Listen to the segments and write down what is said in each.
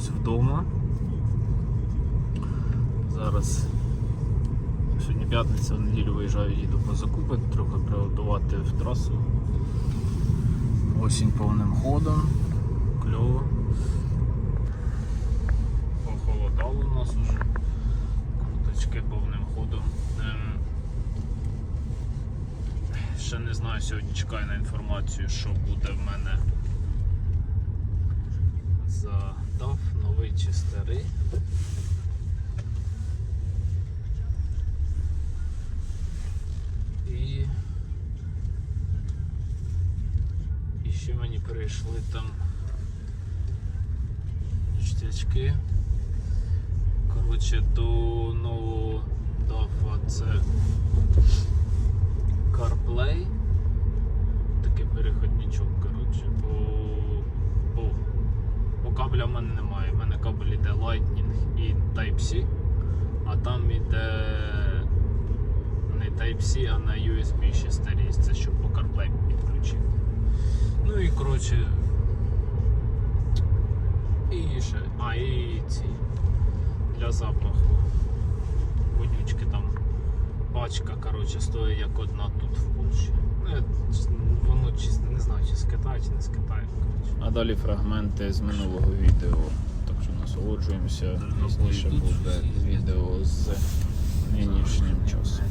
Знаходжусь вдома. Зараз сьогодні п'ятниця, в неділю виїжджаю, їду по закупи, трохи приготувати в трасу. Осінь повним ходом. Кльово. Похолодало у нас уже. Курточки повним ходом. Ем, Ще не знаю, сьогодні чекаю на інформацію, що буде в мене за DAF, новий чи старий. І, і ще мені прийшли там ніштячки. Коротше, до нового DAF це CarPlay. Такий переходничок, коротше, бо кабеля в мене немає. У мене кабель іде Lightning і Type-C, а там іде не Type-C, а на USB ще старі. Це щоб по CarPlay підключити. Ну і коротше. І ще. А, і ці для запаху. Вонючки там пачка, коротше, стоїть як одна тут в Польщі. Ну, воно чисто не знаю, чи з Китаю, чи не з Китаю. А далі фрагменти з минулого відео. Так що насолоджуємося. Пізніше буде відео з нинішнім часом.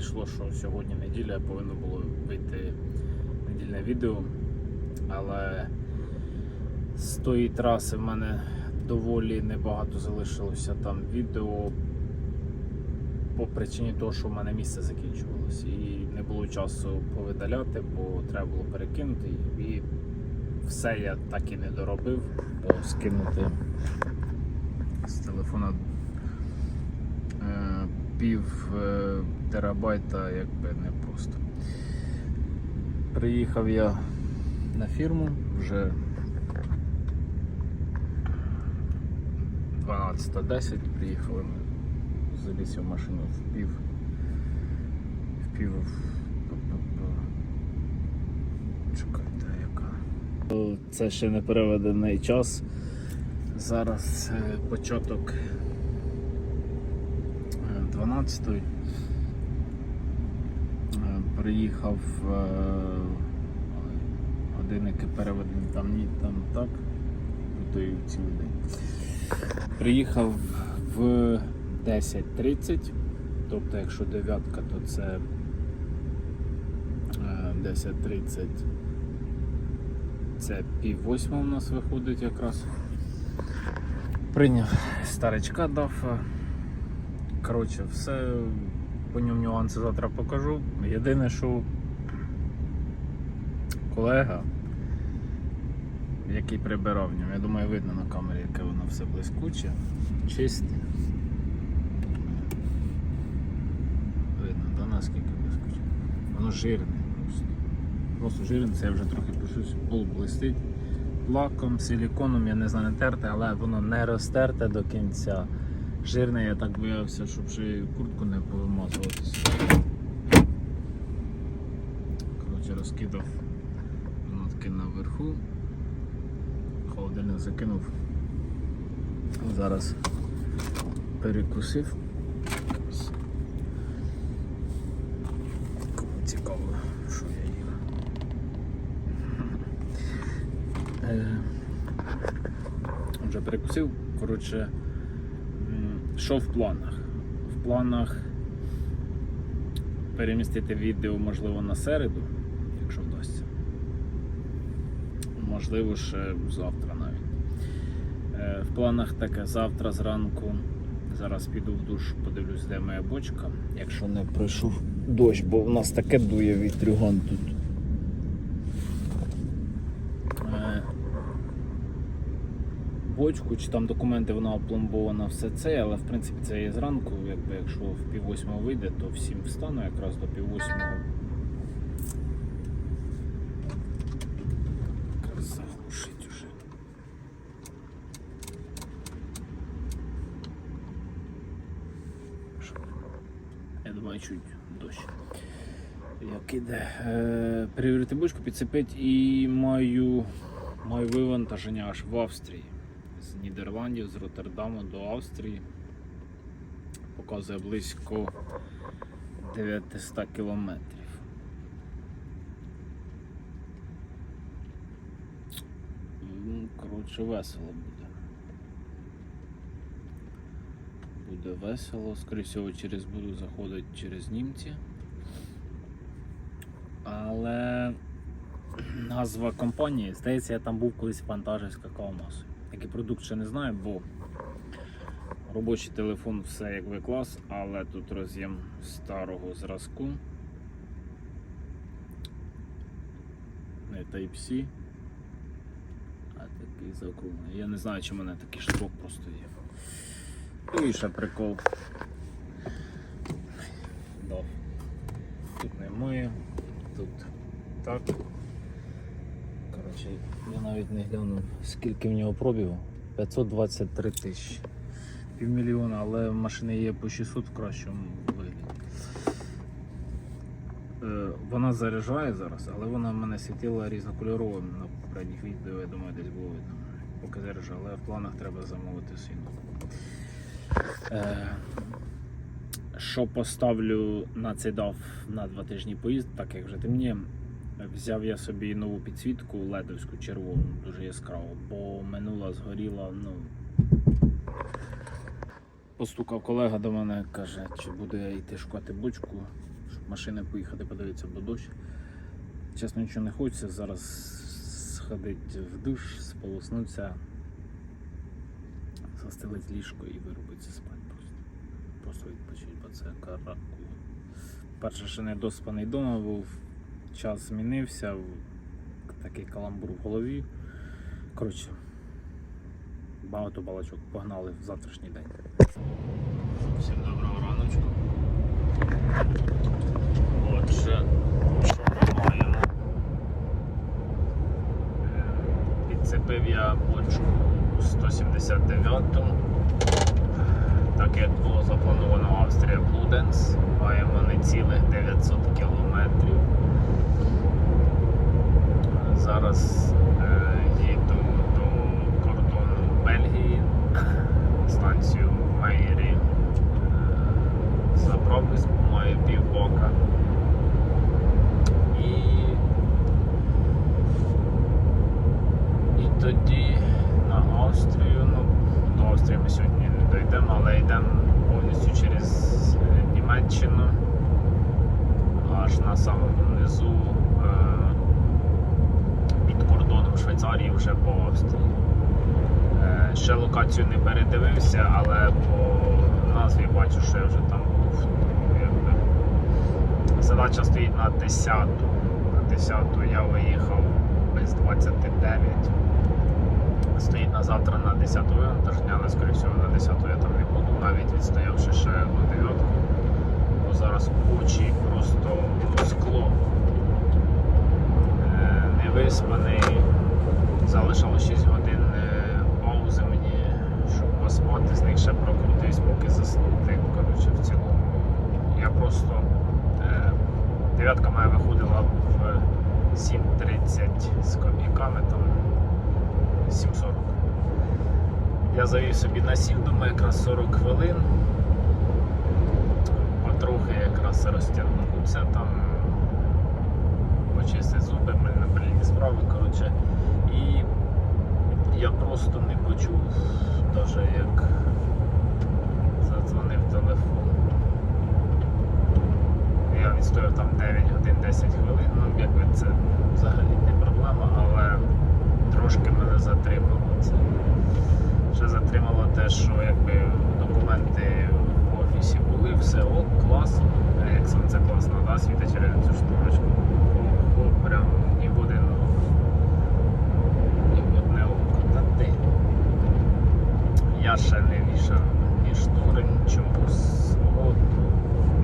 Вийшло, що сьогодні неділя повинно було вийти недільне відео, але з тої траси в мене доволі небагато залишилося там відео по причині того, що в мене місце закінчувалось і не було часу повидаляти, бо треба було перекинути. І все я так і не доробив, бо скинути з телефона е, пів е, терабайта якби не просто. Приїхав я на фірму вже 12.10 приїхали ми заліз в машину в пів в пів чекайте яка? Це ще не переведений час. Зараз е, початок 12 Е, приїхав е, годинники переведені там ні там так то і цілий день приїхав в 10.30, тобто якщо дев'ятка, то це е, 10.30 це пів восьма у нас виходить якраз. Прийняв старичка дав. Коротше, все по ньому нюанси завтра покажу. Єдине, що колега, який прибирав в ньому, я думаю, видно на камері, яке воно все блискуче, чисте. Видно, да, наскільки блискуче. Воно жирне просто. Просто жирне, це я вже трохи пишусь, пол блистить. Лаком, силіконом, я не знаю, не терте, але воно не розтерте до кінця. Жирне, я так боявся, щоб ще куртку не повимазуватися. Коротше, розкидав нотки наверху. Холодильник закинув. Зараз перекусив. Цікаво, що я їв. Е, Вже перекусив. Коротше, що в планах? В планах перемістити відео, можливо, на середу, якщо вдасться. Можливо, ще завтра навіть. Е, В планах таке завтра зранку. Зараз піду в душ, подивлюсь, де моя бочка. Якщо не пройшов дощ, бо в нас таке дує вітрюган тут. Е, Бочку чи там документи вона опломбована все це, але в принципі це є зранку, якби якщо в пів восьмого вийде, то всім встану якраз до пів восьмого. Я думаю, чуть дощ. Як іде. Е, перевірити бочку, підцепити і маю, маю вивантаження аж в Австрії. Нідерландів, з Роттердаму до Австрії. Показує близько 900 кілометрів. Ну, Коротше, весело буде. Буде весело. Скоріше всього, через буду заходити через німці. Але назва компанії, здається, я там був колись вантажив з какао-масою. Який продукт ще не знаю, бо робочий телефон все як ви клас, але тут роз'єм старого зразку. Не Type-C, а такий закруглений. Я не знаю, чи в мене такий штрок просто є. Ну і ще прикол. Дав. Тут немає, тут так. Коротше, я навіть не глянув, скільки в нього пробігу. 523 тисячі. Півмільйона, але машини є по 600 в кращому вигляді. Е, Вона заряджає зараз, але вона в мене світила різнокольоровим на попередніх відео, я думаю, десь було видно. Поки заряджає, але в планах треба замовити сину. Е, що поставлю на цей дав на два тижні поїзд, так як вже темніє. Взяв я собі нову підсвітку ледовську червону, дуже яскраву, бо минула згоріла, ну. постукав колега до мене, каже, чи буде йти шукати бочку, щоб машини поїхати, подивитися, бо дощ. Чесно, нічого не хочеться. Зараз сходити в душ, сполоснутися, застелити ліжко і вирубитися спати просто. Просто відпочити, бо це каракул. Перше, що не доспаний вдома був, час змінився, такий каламбур в голові. Коротше, багато балачок погнали в завтрашній день. Всім доброго раночку. Отже, що ми маємо? Підцепив я бочку 179-му. так як було заплановано Австрія Блуденс, маємо не цілих 900 кілометрів. Зараз е, їду до кордону Бельгії, станцію Мейрі. Е, Заправлюсь, маю півбока. І, і тоді на Австрію, ну, до Австрії ми сьогодні не дійдемо, але йдемо повністю через е, Німеччину, аж на самому низу. Швейцарії вже по Австрії. Е, Ще локацію не передивився, але по назві бачу, що я вже там був. Задача стоїть на 10. На 10 я виїхав без 29. Стоїть на завтра на 10 вивантаження, але скоріше всього на 10 я там не буду, навіть відстоявши ще одну дев'ятку. Бо зараз очі просто скло Е, не виспаний. Залишилось 6 годин е, паузи мені, щоб поспати, з них ще прокрутився, поки заснути. Коротше, в цілому. Я просто е, дев'ятка моя виходила в 7.30 з копійками, там 7.40. Я завів собі на 7, думаю, якраз 40 хвилин. Потрохи якраз розтягнувся там почистити зуби, мене блін справи, коротше. І я просто не почув, навіть як задзвонив телефон. Я відстояв там 9 годин 10 хвилин, ну якби це взагалі не проблема, але трошки мене затримало це. Ще затримало те, що якби документи в офісі були, все ок, клас. А Як сонце класно, да, світить через цю шторочку. Прям ні буде, ну, ні в одне око. Та ти. Я ще не вішав ні штори, нічого свого.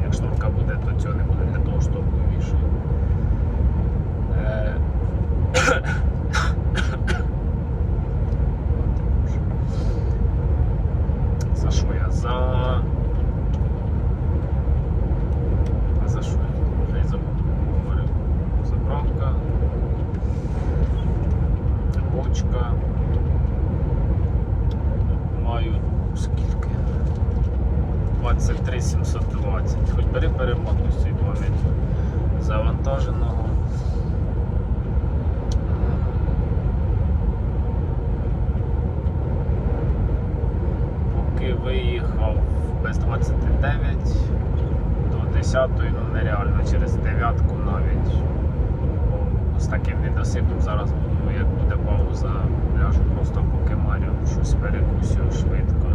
Як шнурка буде, то цього не буде для того, щоб вішаю. Е, За що я? За. А за що я? Вже й забув. Говорив. Заправка. Бочка. Маю скільки? 23 720. Хоч бери перемотку з цієї пам'яті. Завантаженого. Поки виїхав без 29 до 10 ну нереально через дев'ятку навіть. Бо з таким недосипом зараз буду, як буде пауза, ляжу просто поки марю, щось перекусю швидко.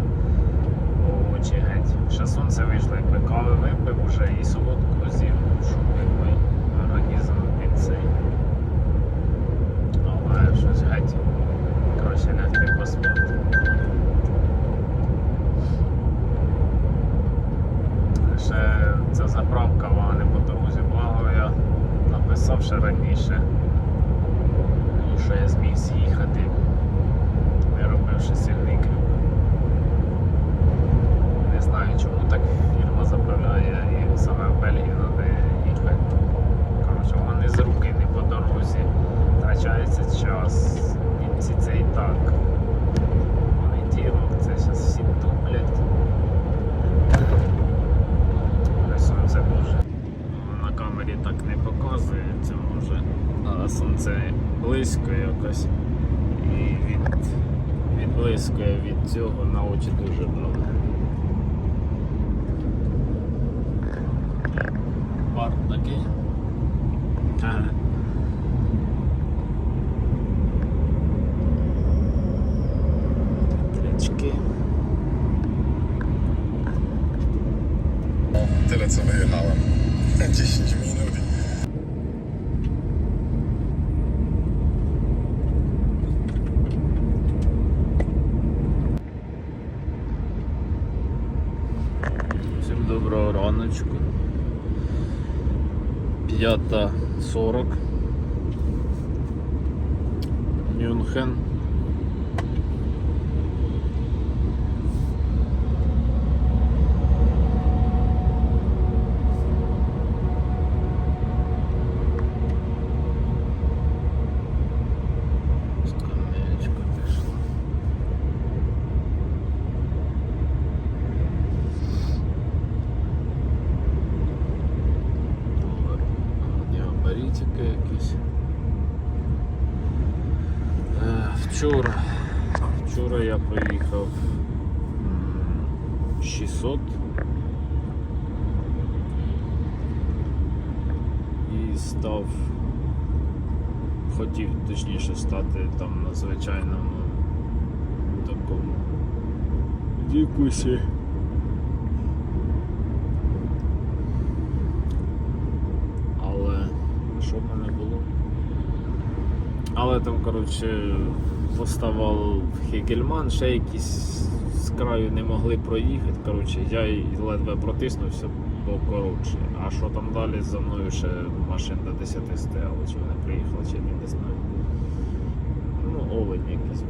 Бо очі геть. Ще сонце вийшло, якби кави випив уже і солодку з'їв, щоб якби організм під цей. Але щось геть. Коротше, лягти поспати. Ця заправка вагани по дорозі, благо я написав ще раніше, що я зміг з'їхати, не робивши сильний крюк. Не знаю чому так фірма заправляє і саме в Бельгію треба їхати. Коротше, вона не з руки, не по дорозі. Втрачається час. Німці це і так. Понеділок, це зараз всі туплять. Вже сонце дуже. На камері так не показується, може. Але сонце близько якось. І від, відблискує від цього на очі дуже добре. прикинь. Ага. Трички. Tyle co wyjechałem. 10 minut. Всім раночку. 5.40. Мюнхен. Скамеечка пішла. Габаритики якісь. Е, Вчора. Вчора я проїхав м, 600 і став. Хотів точніше стати там на звичайному такому дікусі. Але що в мене було? Але там, коротше, поставав Хегельман, ще якісь з краю не могли проїхати. Коротше, я ледве протиснувся, бо коротше. А що там далі за мною ще машин до 10 стояло, чи вони приїхали, чи ні, не знаю. Ну, олень якийсь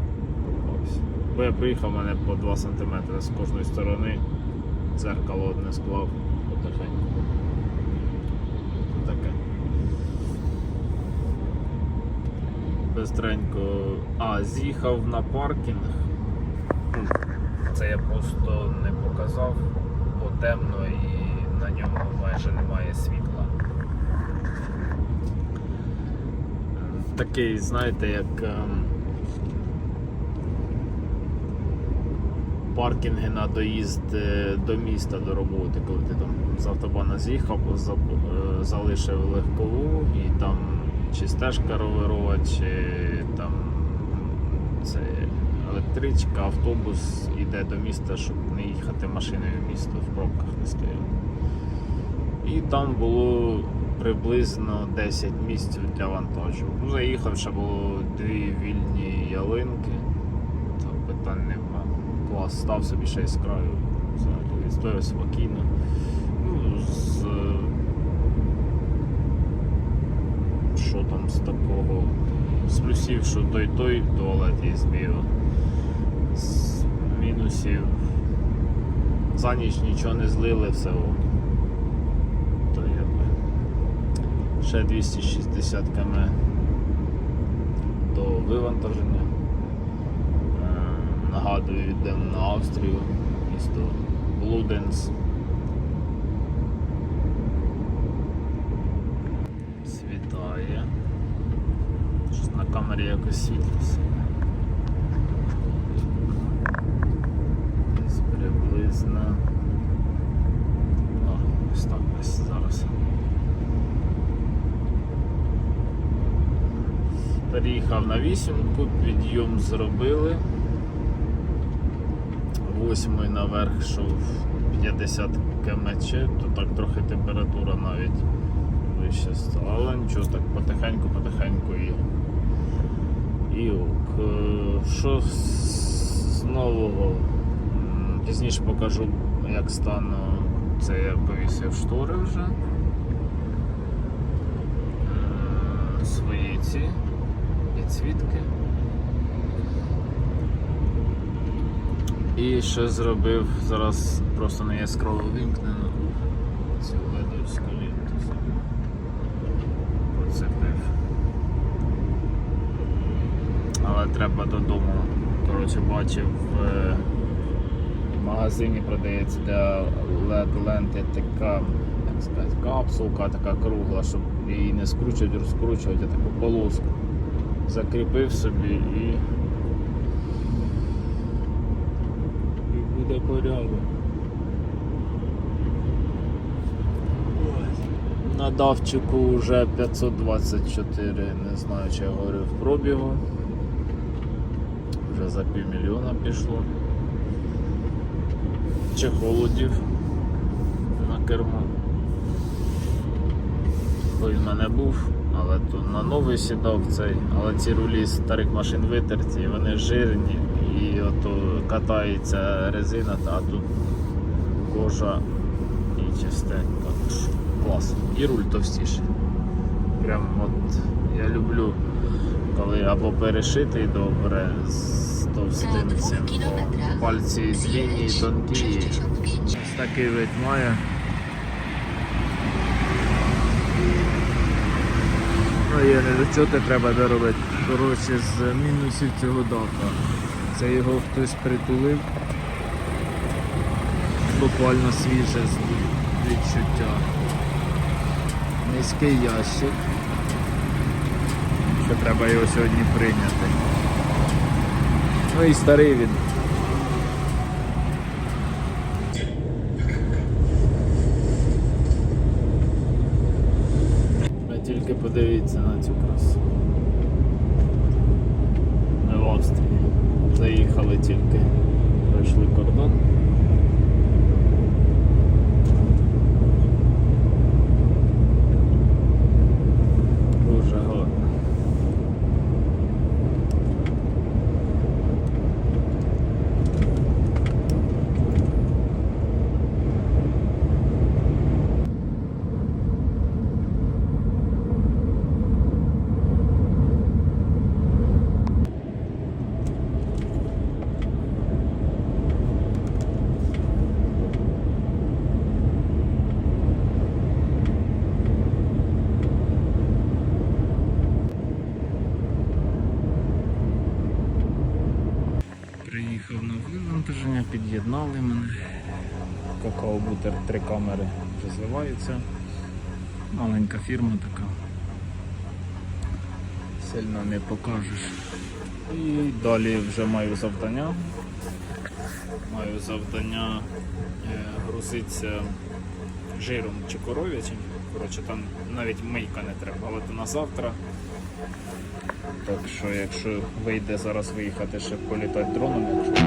попався. Бо я приїхав, мене по 2 см з кожної сторони. Дзеркало одне склав потихеньку. Таке. Бистренько. А, з'їхав на паркінг. Це я просто не показав, бо темно і на ньому майже немає світла. Такий, знаєте, як ем, паркінги на доїзд е, до міста до роботи, коли ти там з автобана з'їхав, е, залишив легкову і там чи стежка роверова, чи там це електричка, автобус іде до міста, щоб не їхати машиною в місто, в пробках не стояти. І там було приблизно 10 місць для вантажу. Ну, заїхав, ще було дві вільні ялинки. Там питань нема. Клас, став собі ще з краю. Відстояв спокійно. Ну, з... Що там з такого? З плюсів, що той той туалет є змів. З мінусів. За ніч нічого не злили, все ок. То якби. Ще 260 км до вивантаження. Е, Нагадую, йдемо на Австрію, місто Блуденс. Світає. Щось на камері якось світлося. Десь приблизно. О, ось так ось зараз. Переїхав на вісімку, підйом зробили. Восьмий наверх йшов 50 кмч, то так трохи температура навіть вище стала. Але нічого, так потихеньку-потихеньку і. І ок. Е, Що з- нового? Пізніше покажу, як стану. Це я повісив штори вже. Е, Свої ці підсвітки. І ще зробив зараз просто на яскраво вимкнену цю ледовську лінту поцепив. Але треба додому. Коротше, бачив е, в магазині продається для LED ленти така, як сказати, капсулка така кругла, щоб її не скручувати, розкручувати, а таку полоску. Закріпив собі і і буде порядок. На давчику вже 524, не знаю, чи я говорив пробігу. Вже за півмільйона пішло. Чехолодів на кермо. Той в мене був, але то на новий сідав цей, але ці рулі з старих машин витерті, вони жирні і ото катається резина, а тут кожа і чистенька. Клас. І руль товстіший. Прям от я люблю, коли або перешитий добре з товстим цим. Пальці длинні і тонкі. Ось такий вид має. Ну є не до чого треба доробити. Коротше, з мінусів цього дака. Це його хтось притулив. Буквально свіже відчуття. Низький ящик. Ще треба його сьогодні прийняти. Ну і старий він. Тільки подивіться на цю красу. Ми в Австрії. Заїхали тільки. Пройшли кордон. Дуже гарно. Приїхав на під'єднали мене. Какао-бутер, три камери вже. Маленька фірма така. Сильно не покажеш. І далі вже маю завдання. Маю завдання е, грузитися жиром чи коров'ячим. Коротше, там навіть мийка не треба, але то на завтра. Так що, якщо вийде зараз виїхати ще політати дроном, якщо